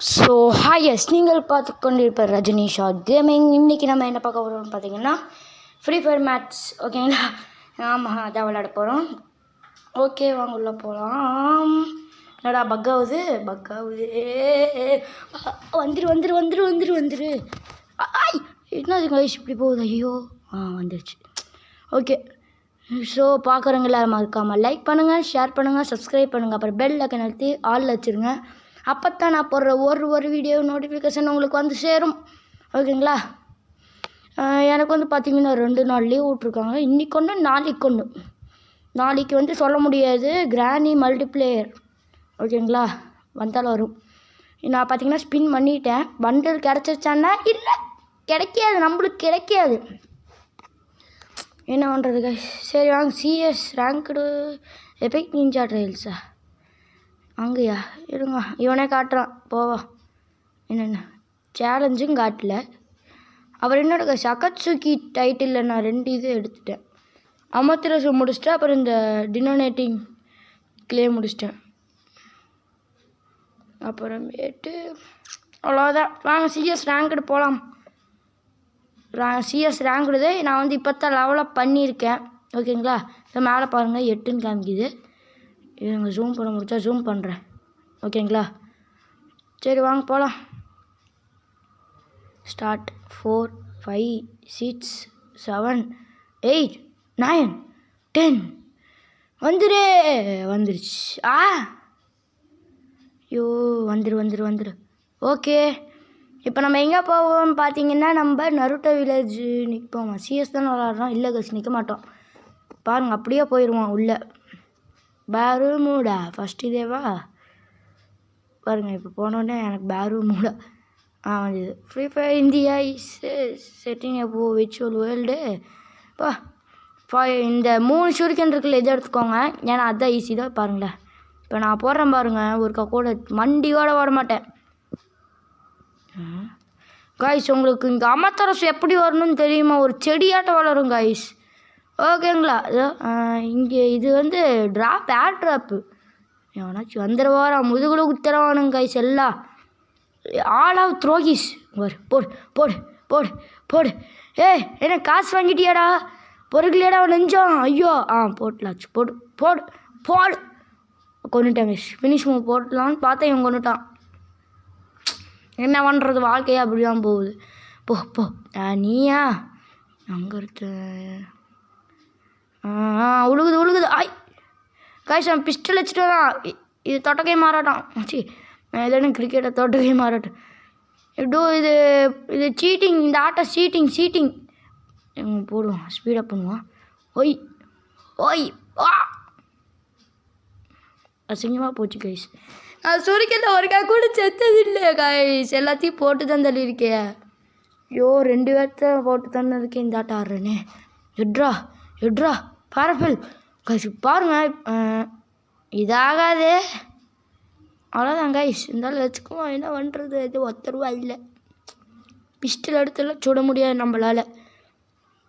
So hi S நீங்கள் பார்த்து கொண்டிருப்பார் ரஜினி ஷார்ட் கேமிங் இன்றைக்கி நம்ம என்ன பார்க்க போகிறோம்னு பார்த்தீங்கன்னா ஃப்ரீ ஃபயர் மேட்ச் ஓகேங்களா ஆமாம் அதான் விளையாட போகிறோம் ஓகே வாங்க உள்ளே போகலாம் என்னடா பக் ஆகுது? பக் ஆகுது. வந்துரு வந்துரு வந்துரு வந்துரு வந்துரு. ஆய் என்னது கைஸ் இப்படி போகுது? ஐயோ. ஆ வந்துருச்சு. ஓகே ஸோ பார்க்குறவங்க எல்லாரும் மறக்காமல் லைக் பண்ணுங்கள் ஷேர் பண்ணுங்கள் சப்ஸ்கிரைப் பண்ணுங்கள் அப்புறம் பெல் அக்கன் அழுத்தி ஆளில் வச்சுருங்க. அப்போ தான் நான் போடுற ஒரு ஒரு வீடியோ நோட்டிஃபிகேஷன் உங்களுக்கு வந்து சேரும். ஓகேங்களா எனக்கு வந்து பார்த்தீங்கன்னா ரெண்டு நாள் லீவ் விட்ருக்காங்க இன்றைக்கி ஒன்று நாளைக்கு ஒன்று நாளைக்கு வந்து சொல்ல முடியாது. கிராணி மல்டிப்ளேயர் ஓகேங்களா வந்தாலும் வரும். நான் பார்த்தீங்கன்னா ஸ்பின் பண்ணிட்டேன். பண்டில் கிடச்சிருச்சான்னா இல்லை கிடைக்காது. நம்மளுக்கு கிடைக்காது. என்ன பண்ணுறது சரி வாங்க. C S ranked epic ninja ட்ரையல்ஸா அங்கேயா? இருங்க. இவனே காட்டுறான். போவா என்னென்ன? சேலஞ்சும் காட்டல. அப்புறம் என்னோட சகத்சுகி டைட்டிலில் நான் ரெண்டு இது எடுத்துட்டேன். அமத்திரசு முடிச்சிட்டேன் அப்புறம் இந்த டினோனேட்டிங் க்ளே முடிச்சிட்டேன். அப்புறமேட்டு அவ்வளோதான் வாங்க சிஎஸ் ரேங்க்டு போகலாம் சிஎஸ் ரேங்க்டுது நான் வந்து இப்போ தான் லெவலப் பண்ணியிருக்கேன் ஓகேங்களா இப்போ மேலே பாருங்கள் எட்டுன்னு காமிக்குது. இருங்க ஜூம் பண்ண முடிச்சா ஜூம் பண்ணுறேன் ஓகேங்களா? சரி வாங்க போகலாம் start four five six seven eight nine ten வந்துரு வந்துருச்சு. ஆ? ஐயோ வந்துரு வந்துரு வந்துரு. ஓகே. இப்போ நம்ம எங்கே போவோம்னு பார்த்தீங்கன்னா நம்ம நருட்டோ வில்லேஜ் நிற்போம் சிஎஸ் தான் விளாட்றோம். இல்லை கஸ் நிற்க மாட்டோம். பாருங்கள் அப்படியே போயிடுவோம் உள்ளே. பேரு மூடா ஃபஸ்ட் இதேவா பாருங்க இப்போ போனோடனே எனக்கு பேரு மூடா ஆ வந்தது Free Fire India is setting அப்போ விர்ச்சுவல் வேர்ல்டு பா ஃபா இந்த மூணு ஷூரிக்கன் இருக்குல்ல இதை எடுத்துக்கோங்க. ஏன்னா அதுதான் ஈஸி தான். பாருங்களேன். இப்போ நான் போடுறேன் பாருங்கள் ஒருக்கா கூட மண்டியோட ஓட மாட்டேன். காய்ஸ் உங்களுக்கு இங்கே அமத்தரசு எப்படி வரணும்னு தெரியுமா? ஒரு செடியாட்டம் வளரும் காய்ஸ் ஓகேங்களா? இங்கே இது வந்து ட்ராப் ஏர் ட்ராப்பு எவனாச்சும் வந்துடுவாரா முதுகுல குத்துறவானுங்க காய்ஸ் எல்லாம் ஆல் ஆஃப் த்ரோகிஸ் வரு போடு போடு போடு போடு. ஏய் என்ன காசு வாங்கிட்டியாடா? பொறுக்கலையாடா அவன் நெஞ்சம்? ஐயோ ஆ போட்டலாச்சு போடு போடு போடு. கொண்டுட்டேன் கைஸ் ஃபினிஷ் மூவ் போட்டலான்னு பார்த்தேன் இவன் கொண்டுட்டான் என்ன பண்ணுறது வாழ்க்கையே அப்படி தான் போகுது. போ போ. நீயா? அங்கே இருக்க. உழுகுது உழுகுது. ஆய் காய்ஸ் அவன் பிஸ்டல் வச்சுட்டு வரான் இது தொட்டக்கை மாறாட்டான் சி நான் எதுவும் கிரிக்கெட்டை தொட்டக்கை மாறாட்டேன் எப்படோ இது இது சீட்டிங் இந்த ஆட்டம் சீட்டிங் சீட்டிங் போடுவான் ஸ்பீடப் பண்ணுவான். ஒய் ஒய் வா. அசிங்கமாக போச்சு கைஸ் நான் சுருக்கிட்ட ஒருக்கா கூட செத்தது இல்லை கைஸ் எல்லாத்தையும் போட்டு தான் தள்ளியிருக்கேன். ஐயோ ரெண்டு பேர்த்த போட்டு தந்ததுக்கு இந்த ஆட்டம் ஆடுறேனே. எட்ரா எட்ரா. பரப்பில் கைஸ் பாருங்க. இதாகாது. அவ்வளோதான் கைஸ் இருந்தாலும் வச்சுக்குவோம் என்ன பண்ணுறது இது ஒத்த ரூபா இல்லை. பிஸ்டல் எடுத்துலாம் சுட முடியாது நம்மளால்.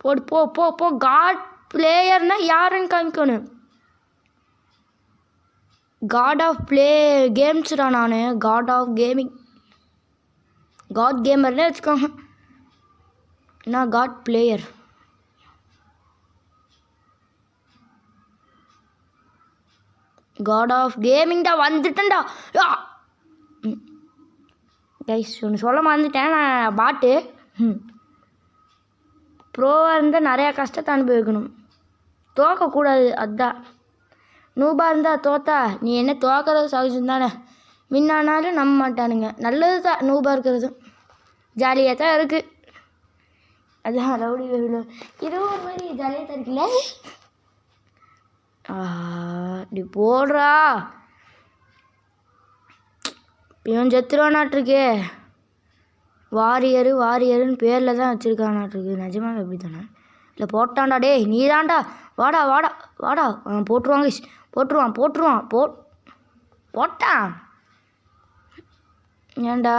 போடு போ போ போ. காட் பிளேயர்னால் யாருன்னு காமிக்கணும்? காட் ஆஃப் ப்ளே கேம்ஸ்டா நான். காட் ஆஃப் கேமிங் காட் கேமர்னே வச்சுக்கோங்க. நான் காட் பிளேயர் காட் ஆஃப் கேமிங்டா வந்துட்டேன்டா. கைஸ் ஒன்று சொல்ல மறந்துட்டேன். நான் பாட்டு. ம். ப்ரோவாக இருந்தால் நிறையா கஷ்டத்தை அனுபவிக்கணும். தோக்கக்கூடாது அதுதான் நூபாக இருந்தால் தோத்தா நீ என்ன தோக்கிறது சகஜம் தானே? மின்னானாலும் நம்ப மாட்டானுங்க. நல்லது தான் நூபாக இருக்கிறது. ஜாலியாக தான் இருக்குது அதுதான் ரவுடி வேலு இதுவும் ஒரு மாதிரி ஜாலியாக தான் இருக்குல்ல? அப்படி போடுறா. இவன் செத்துருவானாட்டிருக்கே. வாரியரு வாரியருன்னு பேரில் தான் வச்சுருக்கானாட்டிருக்கு. நிஜமாவே எப்படி தானே இல்லை போட்டான்டா டேய் நீ தான்டா வாடா வாடா. வாடா அவன் போட்டுருவான் போட்டுருவான் போட்டுருவான் போ போட்டான். ஏன்டா?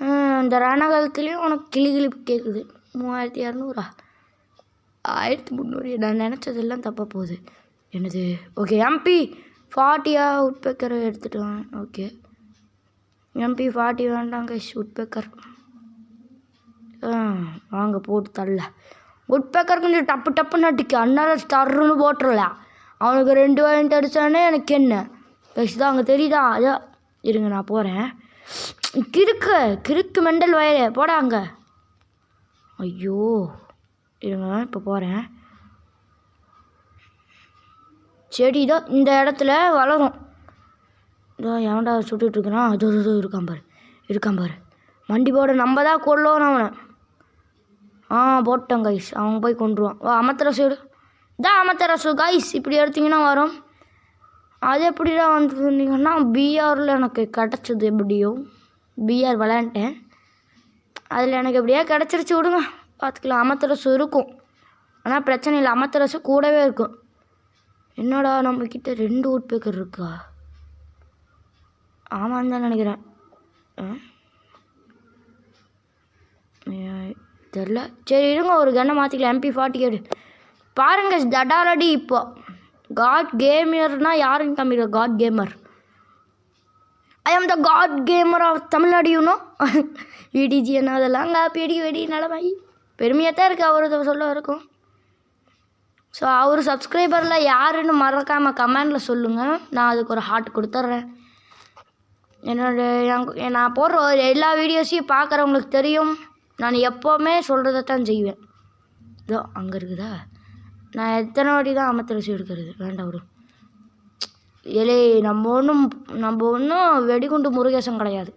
இந்த இந்த ரணகாலத்துலேயும் உனக்கு கிளி கிளிப்பு கேட்குது மூவாயிரத்தி இரநூறா ஆயிரத்தி முந்நூறு. நான் நினச்சதெல்லாம் தப்பாக போகுது. என்னது? ஓகே எம்பி ஃபார்ட்டியாக உட்பேக்கரை எடுத்துகிட்டு வாங்க ஓகே எம்பி ஃபார்ட்டி வேண்டாம் கைஷ் உட்பேக்கர் ஆ வாங்க போட்டு தள்ள. உட்பேக்கர் கொஞ்சம் டப்பு டப்புன்னு அடிக்க. அண்ணால ஸ்டர்னு போட்டுடல அவனுக்கு ரெண்டு வாங்கிட்டு அடித்தானே எனக்கு என்ன? கைஷ் தான் அங்கே தெரியுதா? அதோ இருங்க நான் போகிறேன் கிறுக்கு கிறுக்கு மெண்டல் வயலே. போடா அங்கே. ஐயோ. இருங்க இப்போ போகிறேன் செடி தான் இந்த இடத்துல வளரும். இதோ எவன்டா சுட்டுட்ருக்குறான் அது இருக்கான் பாரு இருக்கான் பாரு. மண்டி போட நம்ம தான் கொல்லணும் அவனை. ஆ போட்டேன் கைஸ் அவன் போய் கொண்டுருவான் வா அமத்தரசு எடு இதான் அமத்தரசு கைஸ் இப்படி எடுத்தீங்கன்னா வரும். அது எப்படிடா வந்துருந்தீங்கன்னா பிஆரில் எனக்கு கிடச்சது எப்படியோ. பிஆர் விளையாண்டேன். அதில் எனக்கு எப்படியா கிடச்சிருச்சு விடுங்க. பார்த்துக்கலாம். அமத்தரசு இருக்கும். ஆனால் பிரச்சனை இல்லை. அமத்தரசு கூடவே இருக்கும். என்னடா நம்மக்கிட்ட ரெண்டு உட்பேக்கர் இருக்கா? ஆமான்னு தான் நினைக்கிறேன். ஆ? தெரில. சரி இருங்க ஒரு கன்னை மாற்றிக்கலாம் எம்பி ஃபார்ட்டி ஏடு பாருங்க தடாரடி இப்போ. காட் கேமியர்னால் யாருன்னு காமிக்கிற god gamer I am the god gamer of Tamil Nadu you know VDG என்ன அதெல்லாம் அங்கே பெடி வெடி நிலமாயி. பெருமையாக தான் இருக்குது அவர் சொல்ல இருக்கும் ஸோ அவர் சப்ஸ்கிரைபரில் யாருன்னு மறக்காமல் கமெண்டில் சொல்லுங்கள் நான் அதுக்கு ஒரு ஹார்ட் கொடுத்துட்றேன். என்னோட நான் போடுற ஒரு எல்லா வீடியோஸையும் பார்க்குறவங்களுக்கு தெரியும். நான் எப்போவுமே சொல்கிறத தான் செய்வேன். இதோ அங்கே இருக்குதா? நான் எத்தனை வாட்டி தான் அமர்த்தரசி எடுக்கிறது? வேண்டாம் ஒரு ஏலே நம்ம ஒன்றும் நம்ம ஒன்றும் வெடிகுண்டு முருகேசன் கிடையாது.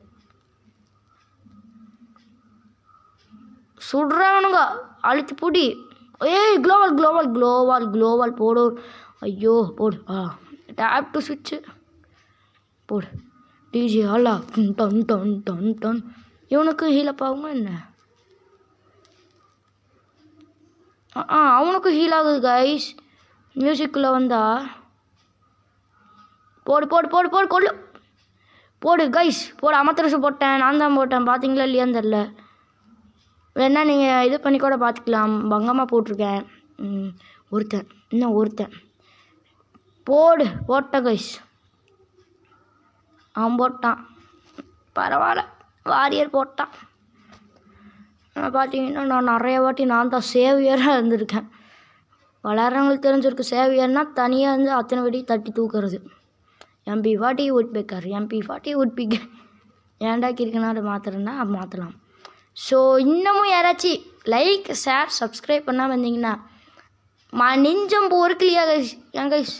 சுடுறானுங்க. அழுத்து புடி. ஏய் குளோபல் குளோபல் குளோபல் குளோபல் போடு. ஐயோ போடு. ஆ டேப் டு சுவிட்சு போடு. டிஜி ஆலா டன் டன் டன் டன் டன். இவனுக்கு ஹீலப் ஆகுமா என்ன? ஆ அவனுக்கும் ஹீல் ஆகுது கைஸ் மியூசிக்குள்ளே வந்தா. போடு போடு போடு போடு கொள்ளு போடு கைஸ் போடு அமத்திரசு போட்டேன். நான் தான் போட்டேன். பார்த்தீங்களா இல்லையான்னு தெரில வேணா நீங்கள் இது பண்ணி கூட பார்த்துக்கலாம் பங்கமாக போட்டிருக்கேன். ஒருத்தன் இன்னும் ஒருத்தன். போடு போட்ட கைஸ் அவன் போட்டான். பரவாயில்ல வாரியர் போட்டான். பார்த்தீங்கன்னா நான் நிறைய வாட்டி நான் தான் சேவியராக இருந்திருக்கேன். வளர்றவங்களுக்கு தெரிஞ்சிருக்கு சேவியர்னால் தனியாக இருந்து அத்தனை வெடி தட்டி தூக்குறது. M P forty woodpecker M P forty woodpecker ஏன்டா கிரிக்கனாடு மாற்றுறேன்னா மாற்றலாம் ஸோ இன்னமும் யாராச்சும் லைக் ஷேர் சப்ஸ்கிரைப் பண்ணாமல் இருந்தீங்கன்னா மா நெஞ்சம் பொறுக்கலையா கைஸ் ஏன் கைஸ்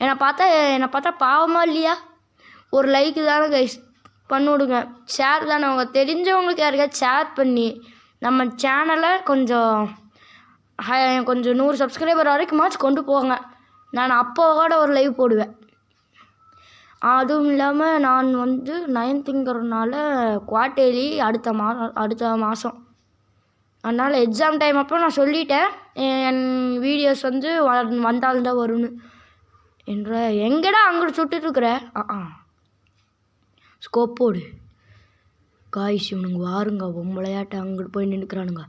என்னை பார்த்தா என்னை பார்த்தா பாவமாக இல்லையா? ஒரு லைக்கு தானே கைஸ் பண்ணிவிடுங்க. ஷேர் தானே. அவங்க தெரிஞ்சவங்களுக்கு யாருக்காச்சும் ஷேர் பண்ணி நம்ம சேனலை கொஞ்சம் கொஞ்சம் நூறு சப்ஸ்கிரைபர் வரைக்குமாச்சும் கொண்டு போங்க. நான் அப்போ கூட ஒரு லைவ் போடுவேன். அதுவும் இல்லாமல் நான் வந்து நைன்த்துங்கிறதுனால குவார்ட்டர்லி அடுத்த மா அடுத்த மாதம் அதனால் எக்ஸாம் டைம் அப்போ நான் சொல்லிட்டேன். என் வீடியோஸ் வந்து வ- வந்தால்தான் வரும்னு. என்ற எங்கடா அங்கிட்டு சுட்டுட்ருக்குற ஆ ஆ. ஸ்கோப் போடு. காய்ஸ் இவனுங்க வாருங்க. பொம்பளையாட்ட அங்கிட்டு போய் நின்றுக்கிறானுங்க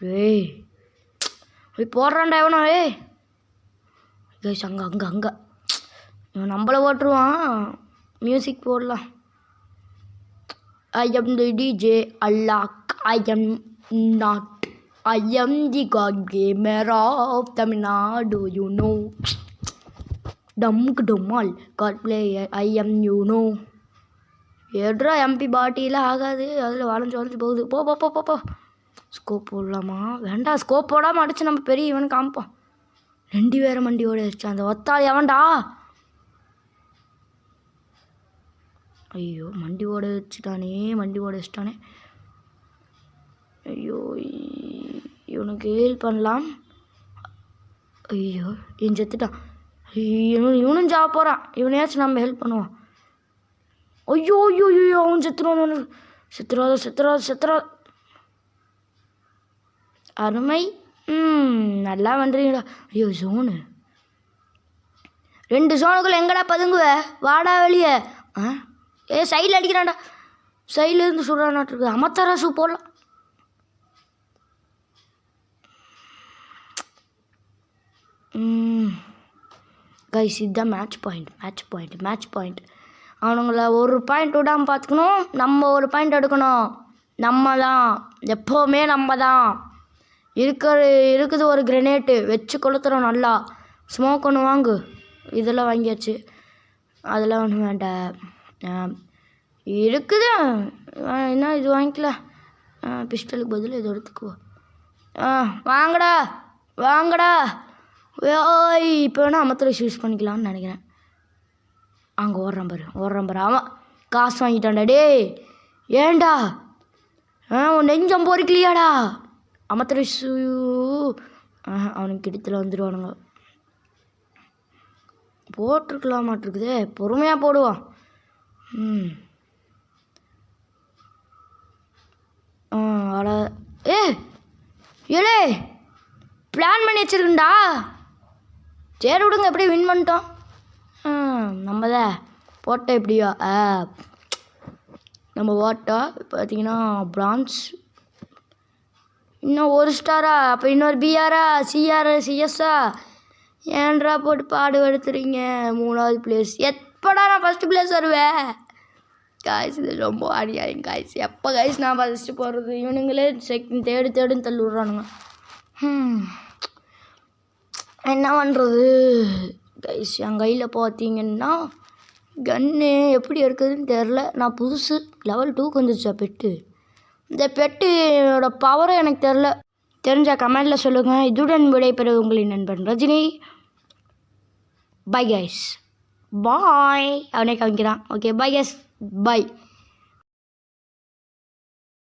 ஏய் போய் போடுறான்டா எவனோ ஏய். கைஸ் அங்கே அங்கே அங்கே. நம்மளை ஓட்டுருவான். மியூசிக் போடலாம். I am the D J Alok I am not I am the god gamer of Tamil Nadu you know டம்முக்கு டொம்மால் god player I am you know எட்ரா எம்பி பாட்டிலாம் ஆகாது. அதில் வளைஞ்சு வளைஞ்சு போகுது. போ போ போ போ போ. ஸ்கோப் போடலாமா? வேண்டாம் ஸ்கோப் போடாமல் அடித்து நம்ம பெரிய இவன் காமிப்போம். ரெண்டு பேரும் மண்டியோட அடிச்சு அந்த ஒத்தாள் எவன்டா ஐயோ மண்டி ஓட வச்சுட்டானே மண்டி ஓட வச்சுட்டானே ஐயோ இவனுக்கு ஹெல்ப் பண்ணலாம். ஐயோ இவன் செத்துட்டான். இவன் இவனும் ஜா போகிறான் இவனையாச்சும் நம்ம ஹெல்ப் பண்ணுவோம். ஐயோ ஐயோ ஐயோ அவன் செத்துருவான் செத்துறாத செத்துறாத செத்துறா. அருமை. ம் நல்லா பண்ணுறீங்கடா ஐயோ ஜோனு. ரெண்டு ஜோனுக்குள்ளே எங்கடா பதுங்குவ? வாடா வெளியே. ஆ? ஏ சைடில் அடிக்கிறான்டா. சைடில் இருந்து சுடுறானாட்டு அமத்தராசு போடலாம். கைஸ் இதுதான் match point match point match point அவனுங்கள ஒரு பாயிண்ட் விடாமல் பார்த்துக்கணும். நம்ம ஒரு பாயிண்ட் எடுக்கணும். நம்ம தான் எப்போவுமே நம்ம தான் இருக்கிற இருக்குது ஒரு கிரனேட்டு வச்சு கொளுத்துறோம் நல்லா. ஸ்மோக் ஒன்று வாங்கு. இதெல்லாம் வாங்கியாச்சு. அதெல்லாம் ஒன்றும் வேண்டாம். இருக்குது என்ன இது வாங்கிக்கல? பிஸ்டலுக்கு பதில் இது எடுத்துக்குவோம் ஆ வாங்கடா. வாங்கடா. ஓய் இப்போ வேணால் அமத்தில் யூஸ் பண்ணிக்கலாம்னு நினைக்கிறேன். அங்கே ஓடுறான் பாரு ஓடுறான் பாரு. அவன் காசு வாங்கிட்டான்டா டேய். ஏன்டா? ஆ உன் நெஞ்சம் பொறிக்கலையாடா? அமத்துல அவனுக்கு கிட்டத்தில் வந்துடுவானுங்க போட்டிருக்கலாமாட்டிருக்குதே. பொறுமையாக போடுவான். அட ஏ ஏலே பிளான் பண்ணி வச்சிருக்கேன்டா. சரி விடுங்க எப்படி வின் பண்ணிட்டோம். ஆ நம்ம தான் போட்டோம் எப்படியோ ஆ. நம்ம ஓட்டா பார்த்தீங்கன்னா பிரான்ஸ் இன்னும் ஒரு ஸ்டாரா அப்போ இன்னொரு பிஆரா சிஆர் சிஎஸ்ஆ ஏன்டா போட்டு பாடு எடுத்துறீங்க? மூணாவது பிளேஸ் எப்படா நான் ஃபஸ்ட்டு பிளேஸ் வருவேன்? காய்ஸ் இது ரொம்ப அடியாயும் காய்ஸ் எப்போ காய்ஸ் நான் ஃபஸ்ட்டு போகிறது இவனுங்களே செகண்ட் தேடு தேடுன்னு தள்ளி விட்றானுங்க என்ன பண்ணுறது கைஸ் என் கையில் பார்த்தீங்கன்னா கன்னு எப்படி எடுக்குதுன்னு தெரில நான் புதுசு லெவல் டூக்கு வந்துருச்சா பெட்டு. இந்த பெட்டோட பவரும் எனக்கு தெரில தெரிஞ்ச கமெண்டில் சொல்லுங்கள் இதுடன் விடைபெற உங்களின் நண்பன் ரஜினி. பை கைஸ் பாய் அவனே காமிக்கிறான் ஓகே பை கைஸ் பை